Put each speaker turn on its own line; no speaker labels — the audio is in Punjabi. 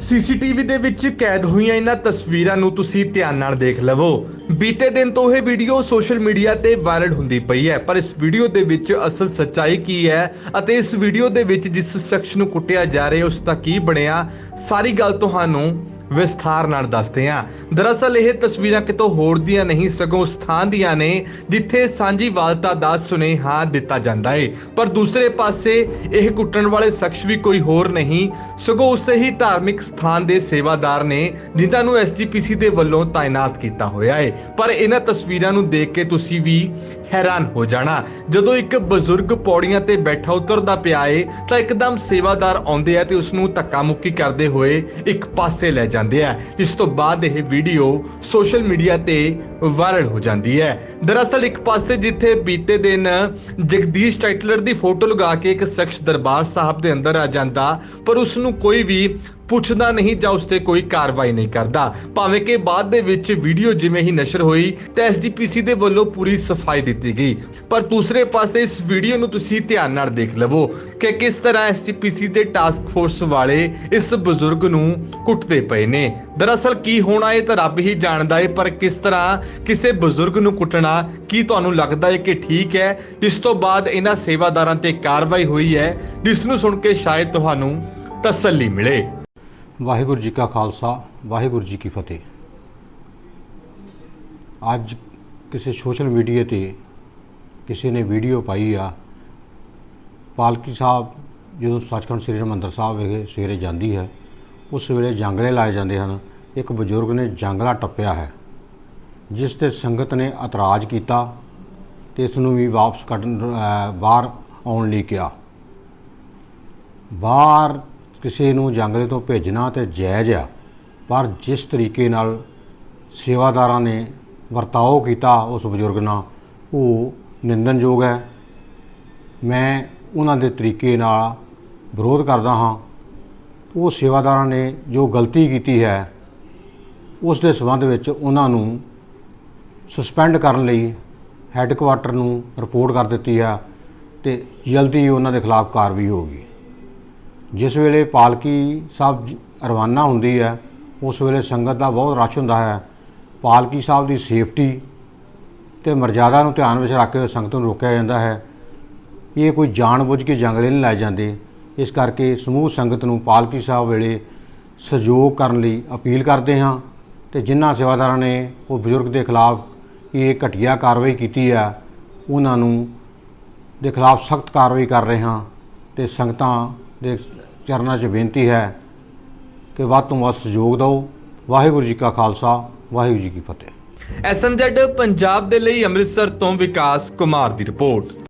ਸੀਸੀਟੀਵੀ ਦੇ ਵਿੱਚ ਕੈਦ ਹੋਈਆਂ ਇਹਨਾਂ ਤਸਵੀਰਾਂ ਨੂੰ ਤੁਸੀਂ ਧਿਆਨ ਨਾਲ ਦੇਖ ਲਵੋ। ਬੀਤੇ ਦਿਨ ਤੋਂ ਇਹ ਵੀਡੀਓ ਸੋਸ਼ਲ ਮੀਡੀਆ ਤੇ ਵਾਇਰਲ ਹੁੰਦੀ ਪਈ ਹੈ, ਪਰ ਇਸ ਵੀਡੀਓ ਦੇ ਵਿੱਚ ਅਸਲ ਸੱਚਾਈ ਕੀ ਹੈ ਅਤੇ ਇਸ ਵੀਡੀਓ ਦੇ ਵਿੱਚ ਜਿਸ ਸ਼ਖਸ ਨੂੰ ਕੁੱਟਿਆ ਜਾ ਰਿਹਾ, ਉਸ ਦਾ ਕੀ ਬਣਿਆ, ਸਾਰੀ ਗੱਲ ਤੁਹਾਨੂੰ ਵਿਸਥਾਰ ਨਾਲ ਦੱਸਦੇ ਹਾਂ। ਦਰਅਸਲ ਇਹ ਤਸਵੀਰਾਂ ਕਿਤੋਂ ਹੋਰ ਦੀਆਂ ਨਹੀਂ, ਸਗੋਂ ਸਥਾਨ ਦੀਆਂ ਨੇ ਜਿੱਥੇ ਸਾਂਝੀਵਾਲਤਾ ਦਾ ਸੁਨੇਹਾ ਦਿੱਤਾ ਜਾਂਦਾ ਹੈ ਪਰ ਦੂਸਰੇ ਪਾਸੇ ਇਹ ਕੁੱਟਣ ਵਾਲੇ ਸ਼ਖਸ ਵੀ ਕੋਈ ਹੋਰ ਨਹੀਂ, ਸਗੋਂ ਉਸੇ ਹੀ ਧਾਰਮਿਕ ਸਥਾਨ ਦੇ ਸੇਵਾਦਾਰ ਨੇ, ਜਿਨ੍ਹਾਂ ਨੂੰ ਐਸਜੀਪੀਸੀ ਦੇ ਵੱਲੋਂ ਤਾਇਨਾਤ ਕੀਤਾ ਹੋਇਆ ਏ। ਪਰ ਇਹਨਾਂ ਤਸਵੀਰਾਂ ਨੂੰ ਦੇਖ ਕੇ ਤੁਸੀਂ ਵੀ ਹੈਰਾਨ ਹੋ ਜਾਣਾ। ਜਦੋਂ ਇੱਕ ਬਜ਼ੁਰਗ ਪੌੜੀਆਂ ਤੇ ਬੈਠਾ ਉਤਰਦਾ ਪਿਆ ਏ, ਤਾਂ ਇੱਕਦਮ ਸੇਵਾਦਾਰ ਆਉਂਦੇ ਆ ਤੇ ਉਸ ਨੂੰ ਧੱਕਾ ਮੁੱਕੀ ਕਰਦੇ ਹੋਏ ਇੱਕ ਪਾਸੇ ਲੈ ਜਾਂਦੇ ਜਾਂਦੇ ਆ ਇਸ ਤੋਂ ਬਾਅਦ ਇਹ ਵੀਡੀਓ ਸੋਸ਼ਲ ਮੀਡੀਆ ਤੇ ਵਾਇਰਲ ਹੋ ਜਾਂਦੀ ਹੈ। ਦਰਅਸਲ ਇੱਕ ਪਾਸੇ ਜਿੱਥੇ ਬੀਤੇ ਦਿਨ ਜਗਦੀਸ਼ ਟਾਈਟਲਰ ਦੀ ਫੋਟੋ ਲਗਾ ਕੇ ਇੱਕ ਸ਼ਖਸ ਦਰਬਾਰ ਸਾਹਿਬ ਦੇ ਅੰਦਰ ਆ ਜਾਂਦਾ, ਪਰ ਉਸ ਨੂੰ ਕੋਈ ਵੀ ਪੁੱਛਦਾ ਨਹੀਂ ਜਾਂ ਉਸ ਤੇ ਕੋਈ ਕਾਰਵਾਈ ਨਹੀਂ ਕਰਦਾ। ਭਾਵੇਂ ਕਿ ਬਾਅਦ ਦੇ ਵਿੱਚ ਵੀਡੀਓ ਜਿਵੇਂ ਹੀ ਨਸ਼ਰ ਹੋਈ, ਤਾਂ ਐਸਜੀਪੀਸੀ ਦੇ ਵੱਲੋਂ ਪੂਰੀ ਸਫ਼ਾਈ ਦਿੱਤੀ ਗਈ। ਪਰ ਦੂਸਰੇ ਪਾਸੇ ਇਸ ਵੀਡੀਓ ਨੂੰ ਤੁਸੀਂ ਧਿਆਨ ਨਾਲ ਦੇਖ ਲਵੋ ਕਿ ਕਿਸ ਤਰ੍ਹਾਂ ਐਸਜੀਪੀਸੀ ਦੇ ਟਾਸਕ ਫੋਰਸ ਵਾਲੇ ਇਸ ਬਜ਼ੁਰਗ ਨੂੰ ਕੁੱਟਦੇ ਪਏ ਨੇ। ਦਰਅਸਲ ਕੀ ਹੋਣਾ ਇਹ ਤਾਂ ਰੱਬ ਹੀ ਜਾਣਦਾ ਹੈ ਪਰ ਕਿਸ ਤਰ੍ਹਾਂ ਕਿਸੇ ਬਜ਼ੁਰਗ ਨੂੰ ਕੁੱਟਣਾ, ਕੀ ਤੁਹਾਨੂੰ ਲੱਗਦਾ ਹੈ ਕਿ ਠੀਕ ਹੈ? ਜਿਸ ਤੋਂ ਬਾਅਦ ਇਹਨਾਂ ਸੇਵਾਦਾਰਾਂ ਤੇ ਕਾਰਵਾਈ ਹੋਈ ਹੈ, ਜਿਸ ਨੂੰ ਸੁਣ ਕੇ ਸ਼ਾਇਦ ਤੁਹਾਨੂੰ ਤਸੱਲੀ ਮਿਲੇ।
ਵਾਹਿਗੁਰੂ ਜੀ ਕਾ ਖਾਲਸਾ, ਵਾਹਿਗੁਰੂ ਜੀ ਕੀ ਫਤਿਹ। ਅੱਜ ਕਿਸੇ ਸੋਸ਼ਲ ਮੀਡੀਆ ਤੇ ਕਿਸੇ ਨੇ ਵੀਡੀਓ ਪਾਈ ਆ। ਪਾਲਕੀ ਸਾਹਿਬ ਜਦੋਂ ਸੱਚਖੰਡ ਸ੍ਰੀ ਹਰਿਮੰਦਰ ਸਾਹਿਬ ਵਿਖੇ ਸਵੇਰੇ ਜਾਂਦੀ ਹੈ, ਉਸ ਵੇਲੇ ਜੰਗਲੇ ਲਾਏ ਜਾਂਦੇ ਹਨ। ਇੱਕ ਬਜ਼ੁਰਗ ਨੇ ਜੰਗਲਾ ਟੱਪਿਆ ਹੈ, ਜਿਸ ਤੇ ਸੰਗਤ ਨੇ ਇਤਰਾਜ਼ ਕੀਤਾ ਤੇ ਇਸ ਨੂੰ ਵੀ ਵਾਪਸ ਕੱਢਣ ਬਾਹਰ ਆਉਣ ਲਈ ਕਿਹਾ। ਬਾਹਰ ਕਿਸੇ ਨੂੰ ਜੰਗਲੇ ਤੋਂ ਭੇਜਣਾ ਤੇ ਜਾਇਜ਼ ਆ, ਪਰ ਜਿਸ ਤਰੀਕੇ ਨਾਲ ਸੇਵਾਦਾਰਾਂ ਨੇ ਵਰਤਾਓ ਕੀਤਾ ਉਸ ਬਜ਼ੁਰਗ ਨਾਲ, ਉਹ ਨਿੰਦਨਯੋਗ ਹੈ। ਮੈਂ ਉਹਨਾਂ ਦੇ ਤਰੀਕੇ ਨਾਲ ਵਿਰੋਧ ਕਰਦਾ ਹਾਂ। ਉਹ ਸੇਵਾਦਾਰਾਂ ਨੇ ਜੋ ਗਲਤੀ ਕੀਤੀ ਹੈ, ਉਸ ਦੇ ਸਬੰਧ ਵਿੱਚ ਉਹਨਾਂ ਨੂੰ ਸਸਪੈਂਡ ਕਰਨ ਲਈ ਹੈੱਡਕੁਆਟਰ ਨੂੰ ਰਿਪੋਰਟ ਕਰ ਦਿੱਤੀ ਹੈ ਤੇ ਜਲਦੀ ਉਹਨਾਂ ਦੇ ਖਿਲਾਫ ਕਾਰਵਾਈ ਹੋਗੀ ਜਿਸ ਵੇਲੇ ਪਾਲਕੀ ਸਾਹਿਬ ਰਵਾਨਾ ਹੁੰਦੀ ਹੈ, ਉਸ ਵੇਲੇ ਸੰਗਤ ਦਾ ਬਹੁਤ ਰਸ਼ ਹੁੰਦਾ ਹੈ। ਪਾਲਕੀ ਸਾਹਿਬ ਦੀ ਸੇਫਟੀ ਤੇ ਮਰਜ਼ਾਦਾ ਨੂੰ ਧਿਆਨ ਵਿੱਚ ਰੱਖ ਕੇ ਸੰਗਤ ਨੂੰ ਰੋਕਿਆ ਜਾਂਦਾ ਹੈ। ਇਹ ਕੋਈ ਜਾਣਬੁੱਝ ਕੇ ਜੰਗਲੇ ਨਹੀਂ ਲਾਏ ਜਾਂਦੇ। ਇਸ ਕਰਕੇ ਸਮੂਹ ਸੰਗਤ ਨੂੰ ਪਾਲਕੀ ਸਾਹਿਬ ਵੇਲੇ ਸਹਿਯੋਗ ਕਰਨ ਲਈ ਅਪੀਲ ਕਰਦੇ ਹਾਂ ਤੇ ਜਿਨ੍ਹਾਂ ਸੇਵਾਦਾਰਾਂ ਨੇ ਉਹ ਬਜ਼ੁਰਗ ਦੇ ਖਿਲਾਫ ਇਹ ਘਟੀਆ ਕਾਰਵਾਈ ਕੀਤੀ ਹੈ, ਉਹਨਾਂ ਨੂੰ ਦੇ ਖਿਲਾਫ ਸਖਤ ਕਾਰਵਾਈ ਕਰ ਰਹੇ ਹਾਂ ਤੇ ਸੰਗਤਾਂ ਦੇ ਚਰਨਾਂ 'ਚ ਬੇਨਤੀ ਹੈ ਕਿ ਵੱਧ ਤੋਂ ਵੱਧ ਸਹਿਯੋਗ ਦਿਓ। ਵਾਹਿਗੁਰੂ ਜੀ ਕਾ ਖਾਲਸਾ, ਵਾਹਿਗੁਰੂ ਜੀ ਕੀ ਫਤਿਹ।
ਐਸਐਮਜ਼ੈਡ ਪੰਜਾਬ ਦੇ ਲਈ ਅੰਮ੍ਰਿਤਸਰ ਤੋਂ ਵਿਕਾਸ ਕੁਮਾਰ ਦੀ ਰਿਪੋਰਟ।